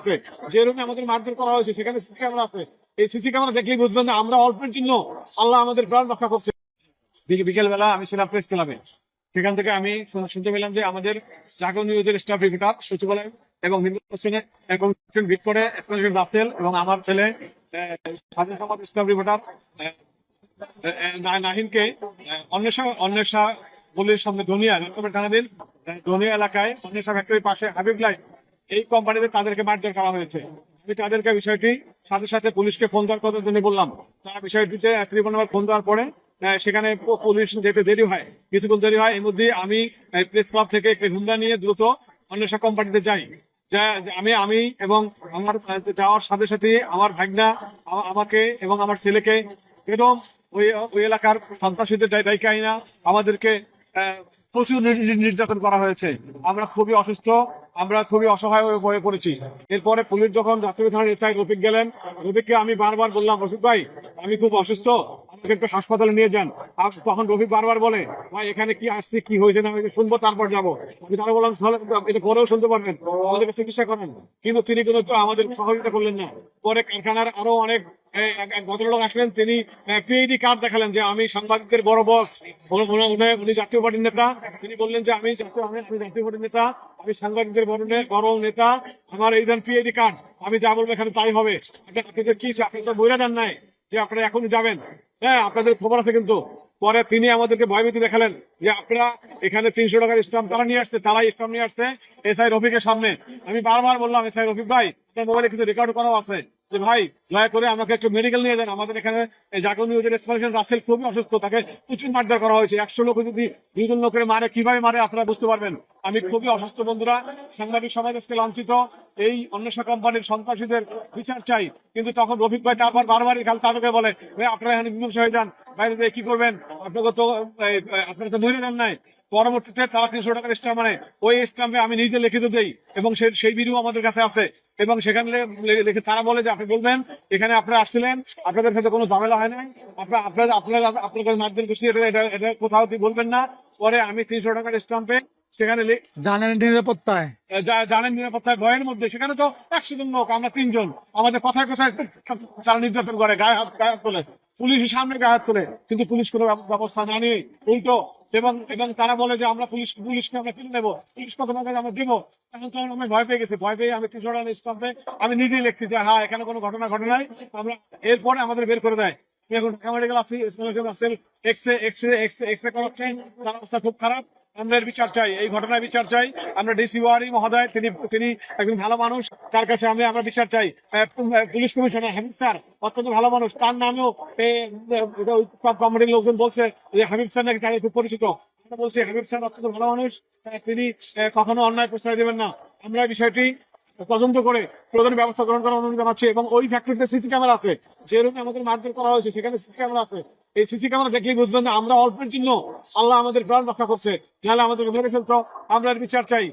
আছে। যে রুমে আমাদের মারধর করা হয়েছে, সেখানে সিসি ক্যামেরা আছে। এই সিসি ক্যামেরা দেখলেই বুঝবেন যে আমরা অল্পের জন্য আল্লাহ আমাদের প্রাণ রক্ষা করছে। বিকেল বেলা আমি ছিলাম প্রেস ক্লাবে সেখান থেকে আমি শুনতে পেলাম যে আমাদের জাগো নিউজের স্টাফ রিপোর্টার সচিবালয় এবং হিন্দু হোসেনে এবং ভিট করে রাসেল এবং আমার ছেলে স্বাধীন সমাজ স্টাফ রিপোর্টার নাহিনকে অন্বেষা অন্বেষা বলির সামনে ধনিয়া রকমের থানাধীন ধনিয়া এলাকায় অন্বেষা ফ্যাক্টরির পাশে হাবিব লাইফ এই কোম্পানিতে তাদেরকে মারধর করা হয়েছে। আমি তাদেরকে বিষয়টি সাথে সাথে পুলিশকে ফোন দেওয়ার কথা জন্য বললাম। তারা বিষয়টিতে ত্রিপুরা ফোন দেওয়ার পরে সেখানে পুলিশ যেতে দেরি হয়, কিছুক্ষণ দেরি হয়। এর মধ্যে আমি প্রেস ক্লাব থেকে একটি হুন্ডা নিয়ে দ্রুত অন্বেষা কোম্পানিতে যাই। আমি আমি এবং আমার যাওয়ার সাথে সাথে আমার ভাগনা আমাকে এবং আমার ছেলেকে একদম ওই ওই এলাকার সন্ত্রাসীদের দায়- দায়িকা আইনা। আমাদেরকে প্রচুর নির- নির্যাতন করা হয়েছে। আমরা খুবই অসুস্থ, আমরা খুবই অসহায় হয়ে পড়ে পড়েছি। এরপরে পুলিশ যখন যাত্রী থানার এসআই রফিক গেলেন, রফিককে আমি বারবার বললাম, রফিক ভাই, আমি খুব অসুস্থ একটু হাসপাতালে নিয়ে যান। তখন রফিক বারবার বলে, ভাই, এখানে কি আসছে, কি হয়েছে না শুনব, তারপর যাব। আমি তারা বললাম, "তাহলে এটা পরেও শুনতে পারবেন। আমাদেরকে চিকিৎসা করেন। কিন্তু তিনি কোনো তো আমাদের সহযোগিতা করলেন না। পরে কারখানার আরও অনেক ভদ্রলোক আসলেন। তিনি পিএইডি কার্ড দেখালেন যে আমি সাংবাদিকদের বড় বস উনি- জাতীয় পার্টির নেতা। তিনি বললেন যে আমি জাতীয় পার্টির নেতা। আমি সাংবাদিকদের বড় বড় নেতা। আমার এই দেন পিএইডি কার্ড আমি যা বলব এখানে তাই হবে। আপনাদের কি আপনাদের বইরা দেন নাই যে আপনারা এখন যাবেন। হ্যাঁ আপনাদের খবর আছে কিন্তু। পরে তিনি আমাদেরকে ভয়ভীতি দেখালেন যে আপনারা এখানে তিনশো টাকার স্টাম্প তারা নিয়ে আসছে, তারাই স্টাম্প নিয়ে আসছে এস আই রফিকের সামনে। আমি বারবার বললাম এস আই রফিক ভাই মোবাইলে কিছু রেকর্ড করাও আছে। যে ভাই, দয়া করে আমাকে একটু মেডিকেল নিয়ে যান। আমাদের এখানে রাসেল খুবই অসুস্থ, তাকে প্রচুর মারধর করা হয়েছে। একশো লোক যদি দুজন লোকের মারে, কীভাবে মারে আপনারা বুঝতে পারবেন। আমি খুবই অসুস্থ বন্ধুরা। সাংবাদিক সমাজ আজকে লাঞ্ছিত। এই অন্বেষা কোম্পানির সন্ত্রাসীদের বিচার চাই। কিন্তু তখন রফিক ভাই বারবারই খাল তাদেরকে বলে, ভাই, আপনারা এখানে হয়ে যান। বাইরে কি করবেন? আপনাকে তো আপনারা তো ধরে দেন নাই। পরবর্তীতে তারা তিনশো টাকার স্টাম্প মানে ওই স্টাম্পে আমি নিজে লিখিত দেই এবং সেই ভিডিও আমাদের কাছে আছে। এবং সেখানে লিখে তারা বলে যে আপনি বলবেন এখানে আপনারা আসছিলেন আপনাদের কাছে কোনো ঝামেলা হয় নাই। আপনার আপনার আপনারা আপনার কাছে মারধর করছি এটা এটা এটা কোথাও বলবেন না। পরে আমি তিনশো টাকার স্টাম্পে সেখানে জানেন নিরাপত্তায় ভয়ের মধ্যে। সেখানে তো একশো জন লোক আমরা তিনজন। আমাদের কথায় কথায় তারা নির্যাতন করে গায়ে হাত গায়ে হাত তোলে। পুলিশের সামনে গায়ে তোলে, কিন্তু পুলিশ কোনো ব্যবস্থা না নিয়ে উল্টো, এবং এবং তারা বলে যে আমরা পুলিশ পুলিশকে আমরা কিনে নেব পুলিশ কত টাকা আমরা দিব। এখন তো আমি ভয় পেয়ে গেছি। ভয় পেয়ে আমি টাকা স্টাম্পে আমি নিজেই লিখছি যে হ্যাঁ এখানে কোনো ঘটনা ঘটে নাই। আমরা এরপরে আমাদের বের করে দেয়। এখন ঢাকা মেডিকেল আছি X ray X ray X ray X ray করাচ্ছে। তার অবস্থা খুব খারাপ। আমরা বিচার চাই। এই ঘটনার বিচার চাই। আমরা ডিসি ওয়ারি মহোদয়, তিনি তিনি একজন ভালো মানুষ। তার কাছে আমি আমরা বিচার চাই। পুলিশ কমিশনার হামিদ স্যার অত্যন্ত ভালো মানুষ। তার নামেও কমিটির লোকজন বলছে যে হাবিব স্যার নাকি তাদের খুব পরিচিত। বলছি হাবিব স্যার অত্যন্ত ভালো মানুষ। তিনি কখনো অন্যায় প্রশ্রয় দেবেন না। আমরা বিষয়টি তদন্ত করে প্রয়োজনীয় ব্যবস্থা গ্রহণ করার অনুরোধ জানাচ্ছি এবং ওই ফ্যাক্টরিতে সিসি ক্যামেরা আছে। যে রুমে আমাদের মারধর করা হয়েছে, সেখানে সিসি ক্যামেরা আছে। এই সিসি ক্যামেরা দেখলেই বুঝবেন আমরা অল্পের জন্য আল্লাহ আমাদের প্রাণ রক্ষা করছে। নাহলে আমাদেরকে মেরে ফেলতো। আমরা বিচার চাই।